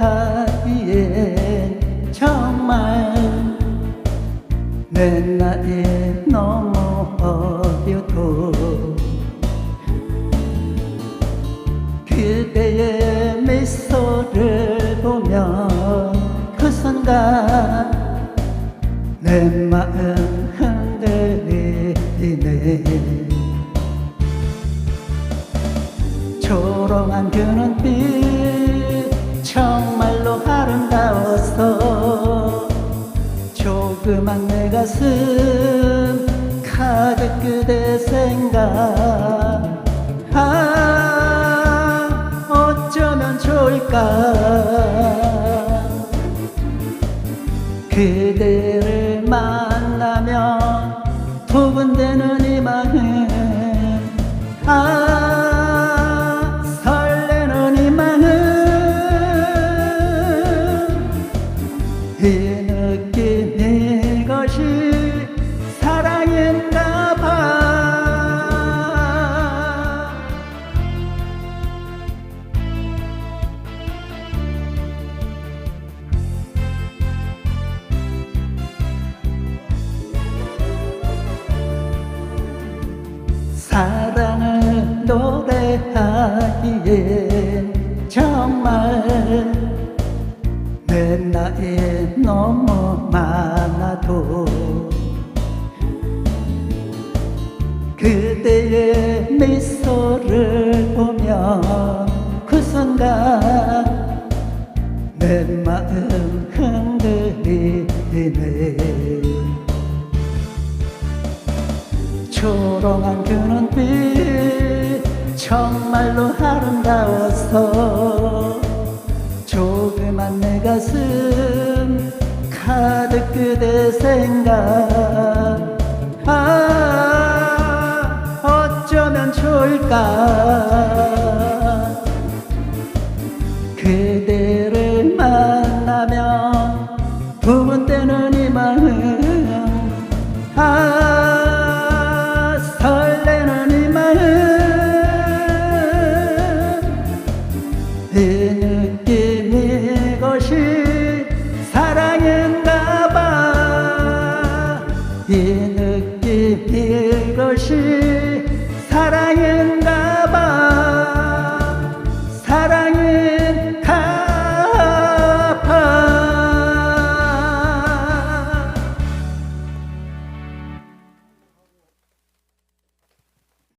노래하기에 정말 내 나이 너무 어려도 그대의 미소를 보면 그 순간 내 마음 흔들리네. 조롱한 그 눈빛 정말로 아름다웠어. 조그만 내 가슴 가득 그대 생각. 아 어쩌면 좋을까? 그대를 만나면 두근대는 이 마음. 아 이 느낌 이것이 사랑인가 봐. 사랑을 노래하기에 정말 내 나이 너무 많아도 그대의 미소를 보면 그 순간 내 마음 흔들리네. 초롱한 그 눈빛 정말로 아름다웠어 조그만 내 가슴 가득 그대 생각. 아 어쩌면 좋을까? 그대를 만 것이 사랑인가 봐. 사랑인가